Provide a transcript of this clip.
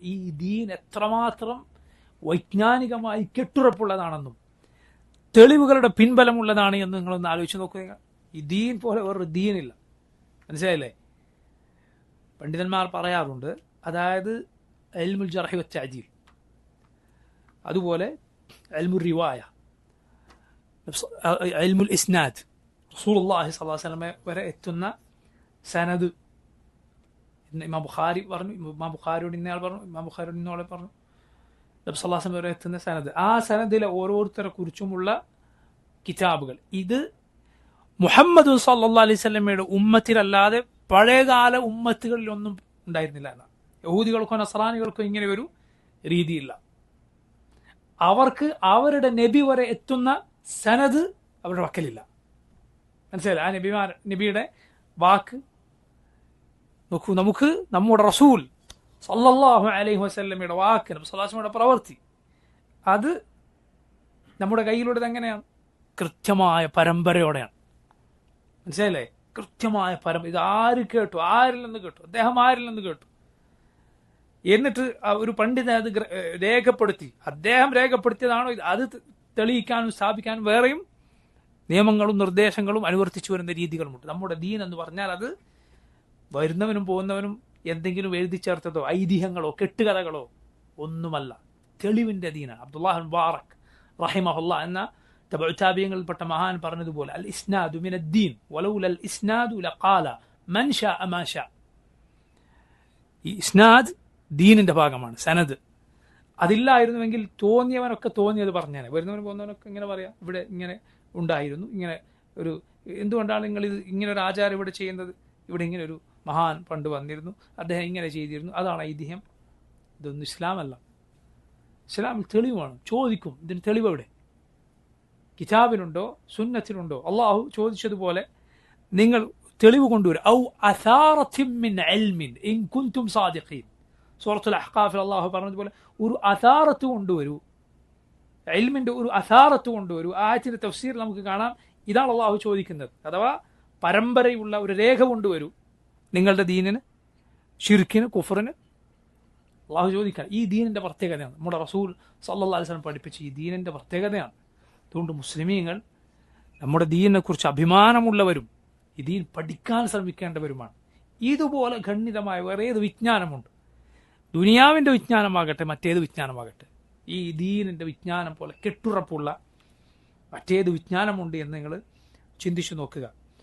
ഈ ദീൻ എത്രമാത്രം വൈജ്ഞാനികമായി കെട്ടുറപ്പുള്ളതാണെന്നും തെളിവുകളുടെ പിൻബലമുള്ളതാണ് എന്ന് നിങ്ങളൊന്ന് ആലോചിച്ച് നോക്കുക. ഈ ദീൻ പോലെ വേറൊരു ദീനില്ല. മനസ്സിലായില്ലേ? പണ്ഡിതന്മാർ പറയാറുണ്ട് അതായത് എൽമുൽ ജറഹി വച്ചാജീൽ അതുപോലെ എൽമുൽ റിവായ എൽമുൽ ഇസ്നാദ്. റസൂൽ അള്ളാഹി വസല്ലമ വരെ എത്തുന്ന സനദ് ഇന്ന് ഇമാം ബുഖാരി പറഞ്ഞു ഇമാം ബുഖാരിയോട് ഇന്നയാൾ പറഞ്ഞു ഇമാം ബുഖാരിയോട് ഇന്നോളെ പറഞ്ഞു. നബി സല്ലല്ലാഹു അലൈഹി വസല്ലം വരെ എത്തുന്ന സനദ്. ആ സനദിലെ ഓരോരുത്തരെ കുറിച്ചുമുള്ള കിതാബുകൾ. ഇത് മുഹമ്മദ് സല്ലല്ലാഹു അലൈഹി വസല്ലമയുടെ ഉമ്മത്തിലല്ലാതെ പഴയകാല ഉമ്മത്തുകളിലൊന്നും ഉണ്ടായിരുന്നില്ല എന്നാണ്. യഹൂദികൾക്കോ നസറാനികൾക്കോ ഇങ്ങനെ ഒരു രീതിയില്ല. അവർക്ക് അവരുടെ നബി വരെ എത്തുന്ന സനദ് അവരുടെ വക്കലില്ല. മനസ്സിലായില്ല? ആ നബിമാർ നബിയുടെ വാക്ക് നോക്കൂ നമുക്ക് നമ്മുടെ റസൂൽ സല്ലാഹു അലൈഹി വസ്ല്ലമ്മയുടെ വാക്ക് നബി സല്ലാസ്മയുടെ പ്രവൃത്തി അത് നമ്മുടെ കയ്യിലുള്ളത് എങ്ങനെയാണ്? കൃത്യമായ പരമ്പരയോടെയാണ്. മനസ്സിലായില്ലേ? കൃത്യമായ പരമ്പര ഇത് ആര് കേട്ടു? ആരിൽ നിന്ന് കേട്ടു? അദ്ദേഹം ആരിൽ നിന്ന് കേട്ടു? എന്നിട്ട് ഒരു പണ്ഡിതൻ അത് രേഖപ്പെടുത്തി. അദ്ദേഹം രേഖപ്പെടുത്തിയതാണോ? അത് തെളിയിക്കാനും സ്ഥാപിക്കാനും വേറെയും നിയമങ്ങളും നിർദ്ദേശങ്ങളും അനുവർത്തിച്ചു വരുന്ന രീതികളുമുണ്ട്. നമ്മുടെ ദീൻ എന്ന് പറഞ്ഞാൽ അത് വരുന്നവനും പോകുന്നവനും എന്തെങ്കിലും എഴുതി ചേർത്തതോ ഐതിഹ്യങ്ങളോ കെട്ടുകഥകളോ ഒന്നുമല്ല. തെളിവിന്റെ അധീന അബ്ദുല്ലാഹ് മുബാറക് റഹിമഹുല്ല എന്ന പെട്ട മഹാൻ പറഞ്ഞതുപോലെ അൽ ഇസ്നാദു മിനദ്ദീൻ ദീൻ വലൗല അൽ ഇസ്നാദു ലഖാല മൻ ഷാ അമാ ഷാ. ഈ ഇസ്നാദ് ദീനിന്റെ ഭാഗമാണ് സനദ്. അതില്ലായിരുന്നുവെങ്കിൽ തോന്നിയവനൊക്കെ തോന്നിയത് പറഞ്ഞേനെ. വരുന്നവനും പോകുന്നവനൊക്കെ ഇങ്ങനെ പറയാം. ഇവിടെ ഇങ്ങനെ ഉണ്ടായിരുന്നു. ഇങ്ങനെ ഒരു എന്തുകൊണ്ടാണ് നിങ്ങൾ ഇത് ഇങ്ങനെ ഒരു ആചാരം ഇവിടെ ചെയ്യുന്നത്? ഇവിടെ ഇങ്ങനെ ഒരു മഹാൻ പണ്ട് വന്നിരുന്നു. അദ്ദേഹം ഇങ്ങനെ ചെയ്തിരുന്നു. അതാണ് ഐതിഹ്യം. ഇതൊന്നും ഇസ്ലാമല്ല. ഇസ്ലാമിൽ തെളിവാണ്. ചോദിക്കും. ഇതിന് തെളിവ് എവിടെ കിതാബിലുണ്ടോ? സുന്നത്തിലുണ്ടോ? അള്ളാഹു ചോദിച്ചതുപോലെ നിങ്ങൾ തെളിവ് കൊണ്ടുവരും. ഔ കുൻതും സാദിഖീൻ. സൂറത്തുൽ അഹ്ഖാഫിൽ അള്ളാഹു പറഞ്ഞതുപോലെ ഒരു അസാറത്ത് കൊണ്ടുവരൂ. എൽമിന്റെ ഒരു അസാറത്ത് കൊണ്ടുവരൂ. ആയത്തിന്റെ തഫ്സീർ നമുക്ക് കാണാം. ഇതാണ് അള്ളാഹു ചോദിക്കുന്നത്. അഥവാ പരമ്പരയുള്ള ഒരു രേഖ കൊണ്ടുവരൂ. നിങ്ങളുടെ ദീനിന് ഷിർഖിന് കുഫറിന്? അള്ളാഹു ചോദിക്കാൻ ഈ ദീനിന്റെ പ്രത്യേകതയാണ്. നമ്മുടെ റസൂൽ സല്ലാ അലൈഹി വസല്ലം പഠിപ്പിച്ച ഈ ദീനിന്റെ പ്രത്യേകതയാണ്. അതുകൊണ്ട് മുസ്ലിമീങ്ങൾ നമ്മുടെ ദീനിനെ കുറിച്ച് അഭിമാനമുള്ളവരും ഈ ദീൻ പഠിക്കാൻ ശ്രമിക്കേണ്ടവരുമാണ്. ഇതുപോലെ ഖണ്ഡിതമായ വേറെ ഏത് വിജ്ഞാനമുണ്ട്. ദുനിയാവിന്റെ വിജ്ഞാനമാകട്ടെ മറ്റേത് വിജ്ഞാനമാകട്ടെ. ഈ ദീനിന്റെ വിജ്ഞാനം പോലെ കെട്ടുറപ്പുള്ള മറ്റേത് വിജ്ഞാനമുണ്ട് എന്ന് നിങ്ങൾ ചിന്തിച്ചു നോക്കുക.